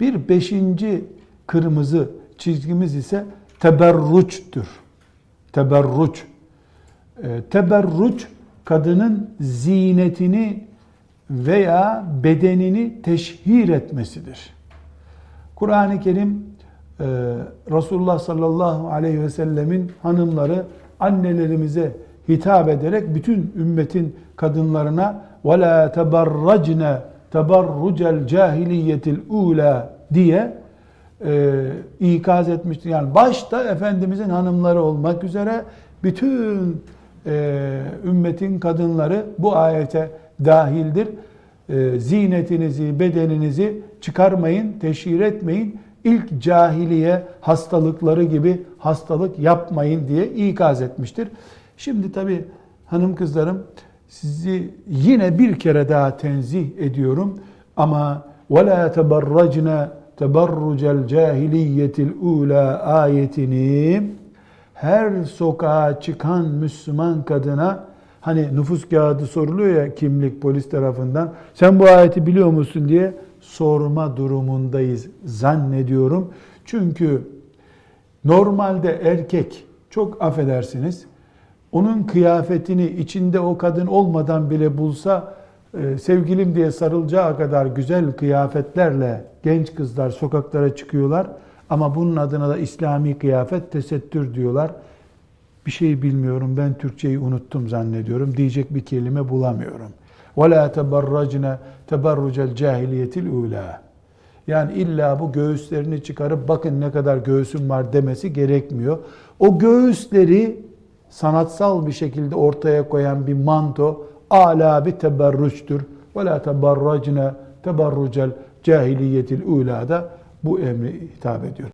Bir beşinci kırmızı çizgimiz ise teberruçtur. Teberruç. E, teberruç kadının zinetini veya bedenini teşhir etmesidir. Kur'an-ı Kerim e, Resulullah sallallahu aleyhi ve sellemin hanımları annelerimize hitap ederek bütün ümmetin kadınlarına وَلَا تَبَرَّجْنَ tebarrucel cahiliyetil ula diye e, ikaz etmişti. Yani başta Efendimizin hanımları olmak üzere bütün e, ümmetin kadınları bu ayete dahildir. E, zinetinizi, bedeninizi çıkarmayın, teşhir etmeyin. İlk cahiliye hastalıkları gibi hastalık yapmayın diye ikaz etmiştir. Şimdi tabi hanım kızlarım sizi yine bir kere daha tenzih ediyorum ama وَلَا تَبَرَّجْنَا تَبَرُّجَ الْجَاهِلِيَّةِ الْعُولَى ayetini her sokağa çıkan Müslüman kadına hani nüfus kağıdı soruluyor ya kimlik polis tarafından sen bu ayeti biliyor musun diye sorma durumundayız zannediyorum. Çünkü normalde erkek çok affedersiniz onun kıyafetini içinde o kadın olmadan bile bulsa e, sevgilim diye sarılacağı kadar güzel kıyafetlerle genç kızlar sokaklara çıkıyorlar. Ama bunun adına da İslami kıyafet tesettür diyorlar. Bir şey bilmiyorum ben Türkçeyi unuttum zannediyorum. Diyecek bir kelime bulamıyorum. وَلَا تَبَرَّجْنَا تَبَرُّجَ الْجَاهِلِيَةِ الْعُولَى Yani illa bu göğüslerini çıkarıp bakın ne kadar göğsüm var demesi gerekmiyor. O göğüsleri sanatsal bir şekilde ortaya koyan bir manto ala bir teberrüçtür. Ve la teberracne teberrucel cahiliyetil ulada bu emri hitap ediyor.